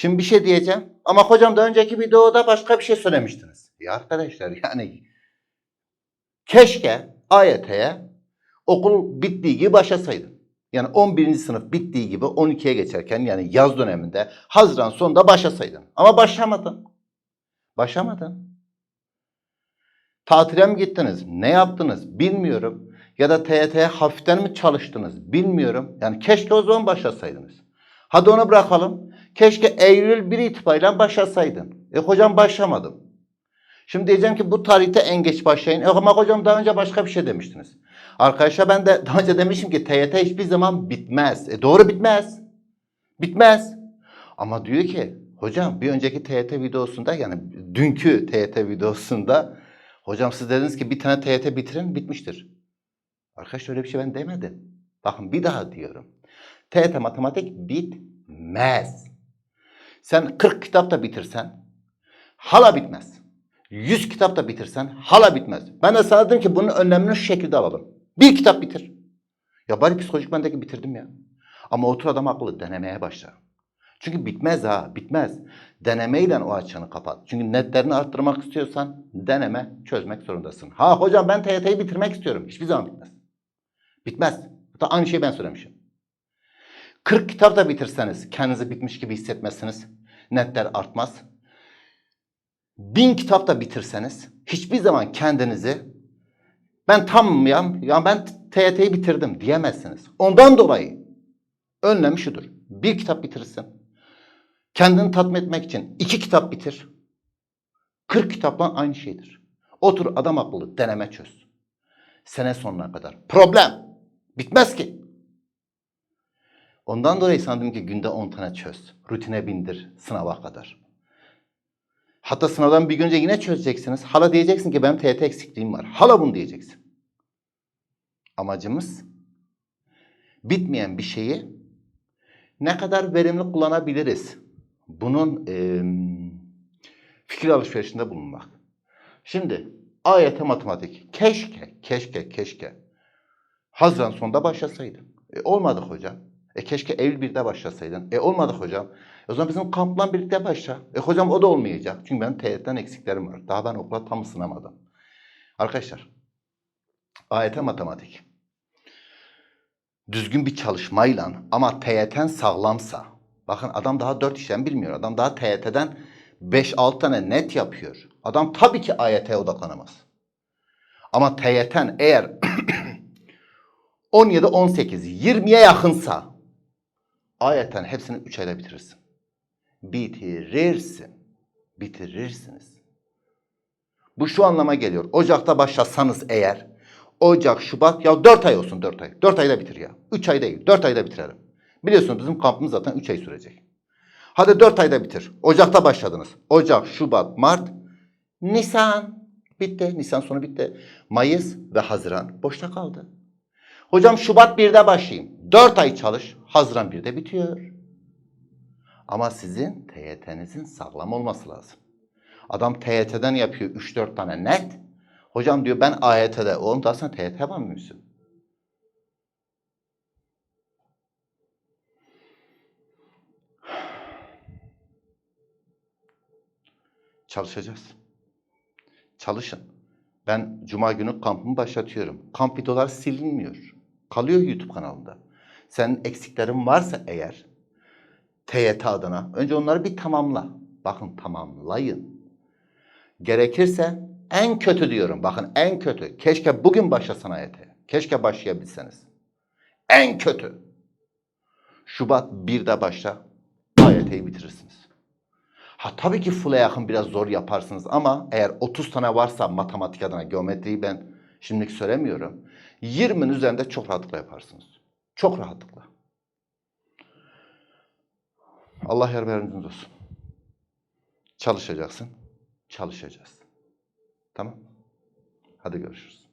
Şimdi bir şey diyeceğim. Ama hocam da önceki videoda başka bir şey söylemiştiniz. Ya arkadaşlar yani keşke AYT'ye okul bittiği gibi başlasaydın. Yani 11. sınıf bittiği gibi 12'ye geçerken yani yaz döneminde Haziran sonunda başlasaydın. Ama başlamadın. Başlamadın. Tatile mi gittiniz? Ne yaptınız? Bilmiyorum. Ya da TYT'ye hafiften mi çalıştınız? Bilmiyorum. Yani keşke o zaman başlasaydınız. Hadi onu bırakalım. Keşke Eylül 1 itibariyle başlasaydın. E hocam başlamadım. Şimdi diyeceğim ki bu tarihte en geç başlayın. E ama hocam daha önce başka bir şey demiştiniz. Arkadaşlar ben de daha önce demişim ki TYT hiçbir zaman bitmez. E doğru bitmez. Bitmez. Ama diyor ki hocam bir önceki TYT videosunda yani dünkü TYT videosunda hocam siz dediniz ki bir tane TYT bitirin bitmiştir. Arkadaşlar öyle bir şey ben demedim. Bakın bir daha diyorum. TYT matematik bitmez. Sen 40 kitap da bitirsen hala bitmez. 100 kitap da bitirsen hala bitmez. Ben de sana dedim ki bunun önlemini şu şekilde alalım. Bir kitap bitir. Ya bari psikolojik bendeki bitirdim ya. Ama otur adam akıllı denemeye başla. Çünkü bitmez ha bitmez. Denemeyle o açığını kapat. Çünkü netlerini arttırmak istiyorsan deneme çözmek zorundasın. Ha hocam ben TYT'yi bitirmek istiyorum. Hiçbir zaman bitmez. Bitmez. Da aynı şeyi ben söylemişim. 40 kitap da bitirseniz kendinizi bitmiş gibi hissetmezsiniz. Netler artmaz. 1000 kitap da bitirseniz hiçbir zaman kendinizi ben tamım ya, ben TYT'yi bitirdim diyemezsiniz. Ondan dolayı önlem şudur. Bir kitap bitirirsin. Kendini tatmin etmek için iki kitap bitir. 40 kitapla aynı şeydir. Otur adam akıllı deneme çöz. Sene sonuna kadar. Problem. Bitmez ki. Ondan dolayı sandım ki günde 10 tane çöz. Rutine bindir sınava kadar. Hatta sınavdan bir gün önce yine çözeceksiniz. Hala diyeceksin ki benim TYT eksikliğim var. Hala bunu diyeceksin. Amacımız bitmeyen bir şeyi ne kadar verimli kullanabiliriz? Bunun eee, fikir alışverişinde bulunmak. Şimdi AYT matematik keşke, keşke, keşke Haziran sonunda başlasaydım. E, olmadı hocam. E keşke Eylül 1'de başlasaydın. E olmadı hocam. E, o zaman bizim kampla birlikte başla. E hocam o da olmayacak. Çünkü benim TYT'den eksiklerim var. Daha ben okula tam ısınamadım. Arkadaşlar AYT matematik düzgün bir çalışmayla ama TYT'n sağlamsa bakın adam daha 4 işlem bilmiyor. Adam daha TYT'den 5-6 tane net yapıyor. Adam tabii ki AYT'ye odaklanamaz. Ama TYT'n eğer 17, 18, 20'ye yakınsa AYT'nin hepsini 3 ayda bitirirsin. Bitirirsin. Bitirirsiniz. Bu şu anlama geliyor. Ocakta başlasanız eğer Ocak, Şubat ya 4 ay olsun 4 ay. 4 ayda bitir ya. 3 ay değil. 4 ayda bitirelim. Biliyorsunuz bizim kampımız zaten 3 ay sürecek. Hadi 4 ayda bitir. Ocakta başladınız. Ocak, Şubat, Mart, Nisan. Bitti. Nisan sonu bitti. Mayıs ve Haziran boşta kaldı. Hocam Şubat 1'de başlayayım. 4 ay çalış. Haziran 1'de bitiyor. Ama sizin TYT'nizin sağlam olması lazım. Adam TYT'den yapıyor 3-4 tane net. Hocam diyor ben AYT'de. Oğlum daha sen TYT yapamıyorsun. Çalışacağız. Çalışın. Ben cuma günü kampımı başlatıyorum. Kamp videolar silinmiyor. Kalıyor YouTube kanalında. Senin eksiklerin varsa eğer TYT adına önce onları bir tamamla. Bakın tamamlayın. Gerekirse en kötü diyorum. Bakın en kötü. Keşke bugün başlasan AYT. Keşke başlayabilseniz. En kötü. Şubat 1'de başla. AYT'yi bitirirsiniz. Ha tabii ki full'e yakın biraz zor yaparsınız ama eğer 30 tane varsa matematik adına geometriyi ben şimdilik söylemiyorum. 20'nin üzerinde çok rahatlıkla yaparsınız. Çok rahatlıkla. Allah yar yardımcınız olsun. Çalışacaksın. Çalışacağız. Tamam. Hadi görüşürüz.